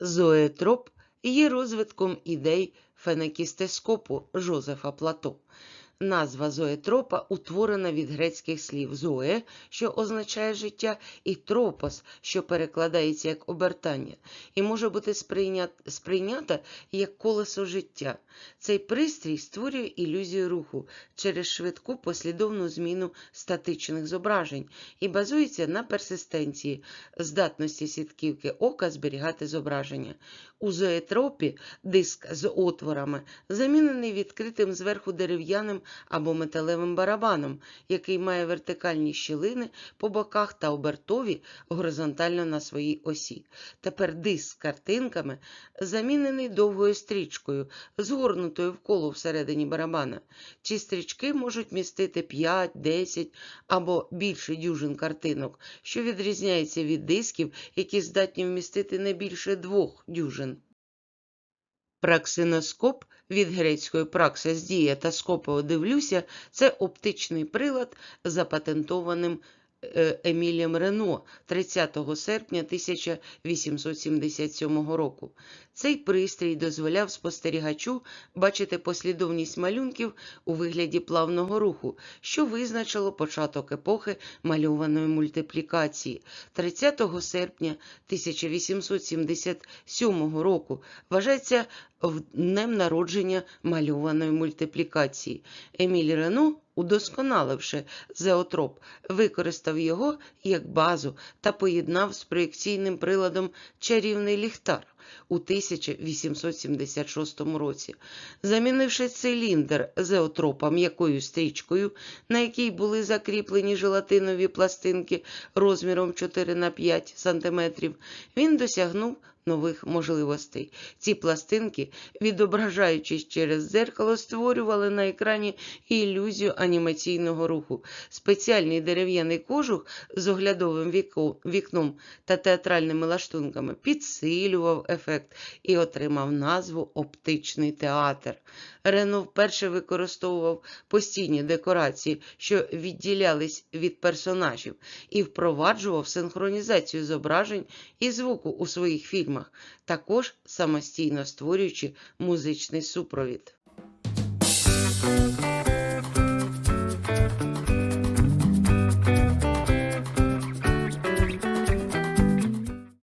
Зоетроп є розвитком ідей фенекістескопу Жозефа Плато. Назва зоетропа утворена від грецьких слів зоe, що означає життя, і тропос, що перекладається як обертання, і може бути сприйнят... сприйнята як колесо життя. Цей пристрій створює ілюзію руху через швидку послідовну зміну статичних зображень і базується на персистенції, здатності сітківки ока зберігати зображення. У зоетропі диск з отворами замінений відкритим зверху дерев'яним або металевим барабаном, який має вертикальні щілини по боках та обертові горизонтально на своїй осі. Тепер диск з картинками замінений довгою стрічкою, згорнутою в коло всередині барабана. Ці стрічки можуть містити 5, 10 або більше дюжин картинок, що відрізняється від дисків, які здатні вмістити не більше двох дюжин. Праксиноскоп від грецької праксис дія та скопо дивлюся це оптичний прилад, запатентованим Емілієм Рено 30 серпня 1877 року. Цей пристрій дозволяв спостерігачу бачити послідовність малюнків у вигляді плавного руху, що визначило початок епохи мальованої мультиплікації. 30 серпня 1877 року вважається в- днем народження мальованої мультиплікації. Еміль Рено, удосконаливши зеотроп, використав його як базу та поєднав з проєкційним приладом чарівний ліхтар у 1876 році. Замінивши циліндр зеотропа м'якою стрічкою, на якій були закріплені желатинові пластинки розміром 4 на 5 см, він досягнув нових можливостей. Ці пластинки, відображаючись через дзеркало, створювали на екрані ілюзію анімаційного руху. Спеціальний дерев'яний кожух з оглядовим вікном та театральними лаштунками підсилював ефект і отримав назву оптичний театр. Рено вперше використовував постійні декорації, що відділялись від персонажів, і впроваджував синхронізацію зображень і звуку у своїх фільмах, також самостійно створюючи музичний супровід.